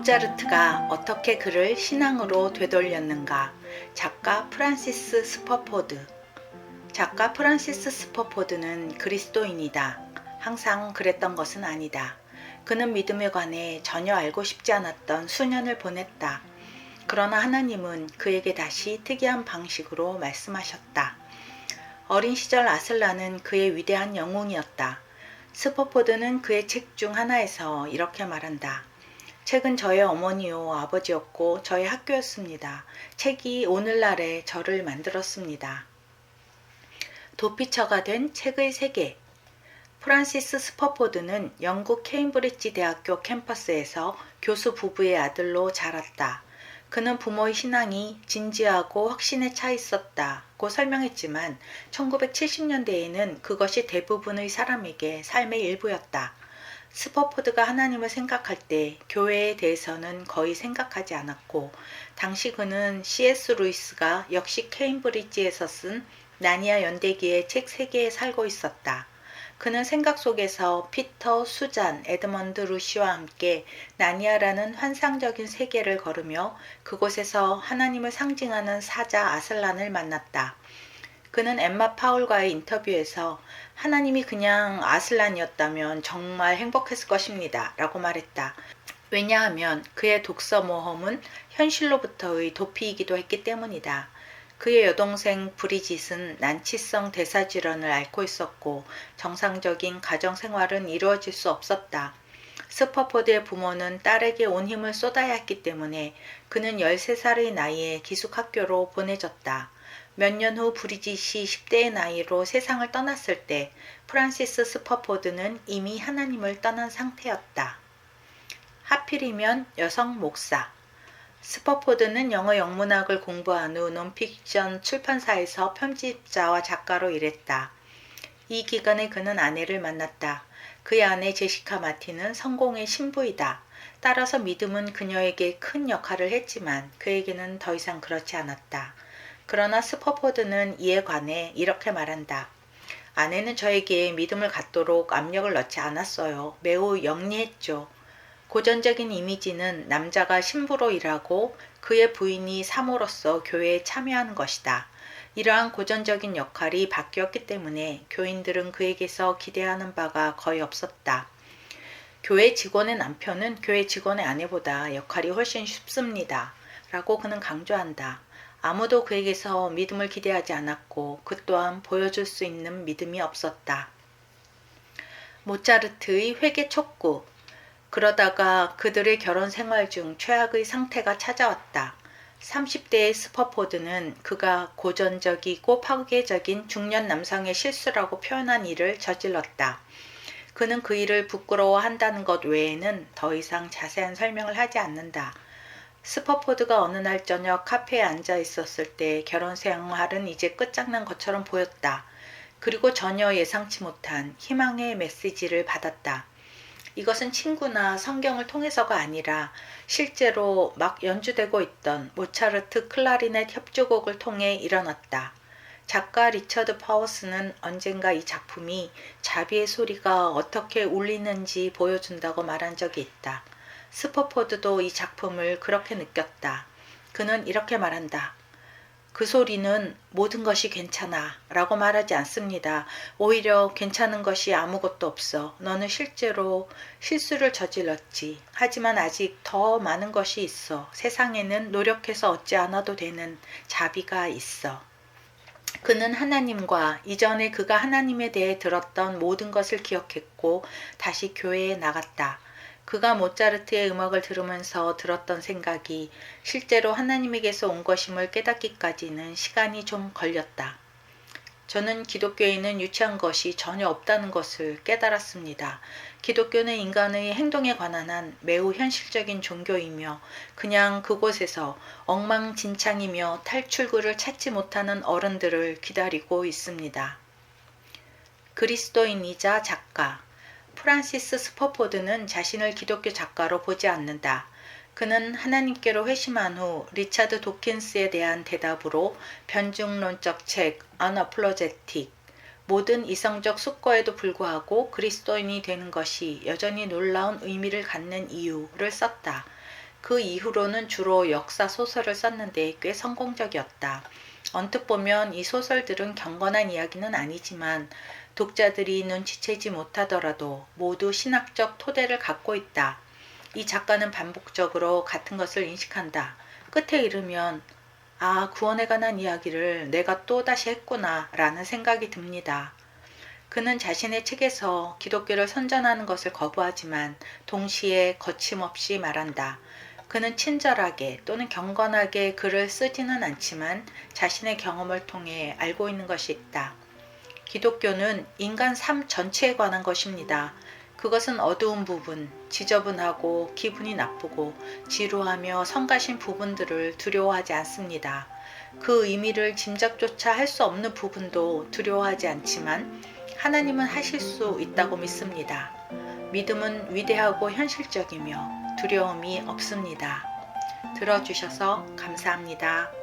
모차르트가 어떻게 그를 신앙으로 되돌렸는가? 작가 프란시스 스퍼포드. 작가 프란시스 스퍼포드는 그리스도인이다. 항상 그랬던 것은 아니다. 그는 믿음에 관해 전혀 알고 싶지 않았던 수년을 보냈다. 그러나 하나님은 그에게 다시 특이한 방식으로 말씀하셨다. 어린 시절 아슬라는 그의 위대한 영웅이었다. 스퍼포드는 그의 책 중 하나에서 이렇게 말한다. 책은 저의 어머니요 아버지였고 저의 학교였습니다. 책이 오늘날의 저를 만들었습니다. 도피처가 된 책의 세계. 프란시스 스퍼포드는 영국 케임브리지 대학교 캠퍼스에서 교수 부부의 아들로 자랐다. 그는 부모의 신앙이 진지하고 확신에 차 있었다고 설명했지만 1970년대에는 그것이 대부분의 사람에게 삶의 일부였다. 스퍼포드가 하나님을 생각할 때 교회에 대해서는 거의 생각하지 않았고 당시 그는 C.S. 루이스가 역시 케임브리지에서 쓴 나니아 연대기의 책 세계에 살고 있었다. 그는 생각 속에서 피터, 수잔, 에드먼드 루시와 함께 나니아라는 환상적인 세계를 걸으며 그곳에서 하나님을 상징하는 사자 아슬란을 만났다. 그는 엠마 파울과의 인터뷰에서 하나님이 그냥 아슬란이었다면 정말 행복했을 것입니다. 라고 말했다. 왜냐하면 그의 독서 모험은 현실로부터의 도피이기도 했기 때문이다. 그의 여동생 브리짓은 난치성 대사질환을 앓고 있었고 정상적인 가정 생활은 이루어질 수 없었다. 스퍼포드의 부모는 딸에게 온 힘을 쏟아야 했기 때문에 그는 13살의 나이에 기숙학교로 보내졌다. 몇 년 후 브리짓이 10대의 나이로 세상을 떠났을 때 프란시스 스퍼포드는 이미 하나님을 떠난 상태였다. 하필이면 여성 목사. 스퍼포드는 영어 영문학을 공부한 후 논픽션 출판사에서 편집자와 작가로 일했다. 이 기간에 그는 아내를 만났다. 그의 아내 제시카 마틴은 성공의 신부이다. 따라서 믿음은 그녀에게 큰 역할을 했지만 그에게는 더 이상 그렇지 않았다. 그러나 스퍼포드는 이에 관해 이렇게 말한다. 아내는 저에게 믿음을 갖도록 압력을 넣지 않았어요. 매우 영리했죠. 고전적인 이미지는 남자가 신부로 일하고 그의 부인이 사모로서 교회에 참여하는 것이다. 이러한 고전적인 역할이 바뀌었기 때문에 교인들은 그에게서 기대하는 바가 거의 없었다. 교회 직원의 남편은 교회 직원의 아내보다 역할이 훨씬 쉽습니다. 라고 그는 강조한다. 아무도 그에게서 믿음을 기대하지 않았고 그 또한 보여줄 수 있는 믿음이 없었다. 모차르트의 회개 촉구 그러다가 그들의 결혼 생활 중 최악의 상태가 찾아왔다. 30대의 스퍼포드는 그가 고전적이고 파괴적인 중년 남성의 실수라고 표현한 일을 저질렀다. 그는 그 일을 부끄러워한다는 것 외에는 더 이상 자세한 설명을 하지 않는다. 스퍼포드가 어느 날 저녁 카페에 앉아 있었을 때 결혼 생활은 이제 끝장난 것처럼 보였다. 그리고 전혀 예상치 못한 희망의 메시지를 받았다. 이것은 친구나 성경을 통해서가 아니라 실제로 막 연주되고 있던 모차르트 클라리넷 협주곡을 통해 일어났다. 작가 리처드 파워스는 언젠가 이 작품이 자비의 소리가 어떻게 울리는지 보여준다고 말한 적이 있다. 스퍼포드도 이 작품을 그렇게 느꼈다. 그는 이렇게 말한다. 그 소리는 모든 것이 괜찮아 라고 말하지 않습니다. 오히려 괜찮은 것이 아무것도 없어. 너는 실제로 실수를 저질렀지. 하지만 아직 더 많은 것이 있어. 세상에는 노력해서 얻지 않아도 되는 자비가 있어. 그는 하나님과 이전에 그가 하나님에 대해 들었던 모든 것을 기억했고 다시 교회에 나갔다. 그가 모차르트의 음악을 들으면서 들었던 생각이 실제로 하나님에게서 온 것임을 깨닫기까지는 시간이 좀 걸렸다. 저는 기독교에는 유치한 것이 전혀 없다는 것을 깨달았습니다. 기독교는 인간의 행동에 관한 한 매우 현실적인 종교이며 그냥 그곳에서 엉망진창이며 탈출구를 찾지 못하는 어른들을 기다리고 있습니다. 그리스도인이자 작가 프란시스 스퍼포드는 자신을 기독교 작가로 보지 않는다. 그는 하나님께로 회심한 후 리차드 도킨스에 대한 대답으로 변증론적 책 Unapologetic 모든 이성적 숙고에도 불구하고 그리스도인이 되는 것이 여전히 놀라운 의미를 갖는 이유를 썼다. 그 이후로는 주로 역사 소설을 썼는데 꽤 성공적이었다. 언뜻 보면 이 소설들은 경건한 이야기는 아니지만 독자들이 눈치채지 못하더라도 모두 신학적 토대를 갖고 있다. 이 작가는 반복적으로 같은 것을 인식한다. 끝에 이르면 아, 구원에 관한 이야기를 내가 또다시 했구나 라는 생각이 듭니다. 그는 자신의 책에서 기독교를 선전하는 것을 거부하지만 동시에 거침없이 말한다. 그는 친절하게 또는 경건하게 글을 쓰지는 않지만 자신의 경험을 통해 알고 있는 것이 있다. 기독교는 인간 삶 전체에 관한 것입니다. 그것은 어두운 부분, 지저분하고 기분이 나쁘고 지루하며 성가신 부분들을 두려워하지 않습니다. 그 의미를 짐작조차 할 수 없는 부분도 두려워하지 않지만 하나님은 하실 수 있다고 믿습니다. 믿음은 위대하고 현실적이며 두려움이 없습니다. 들어주셔서 감사합니다.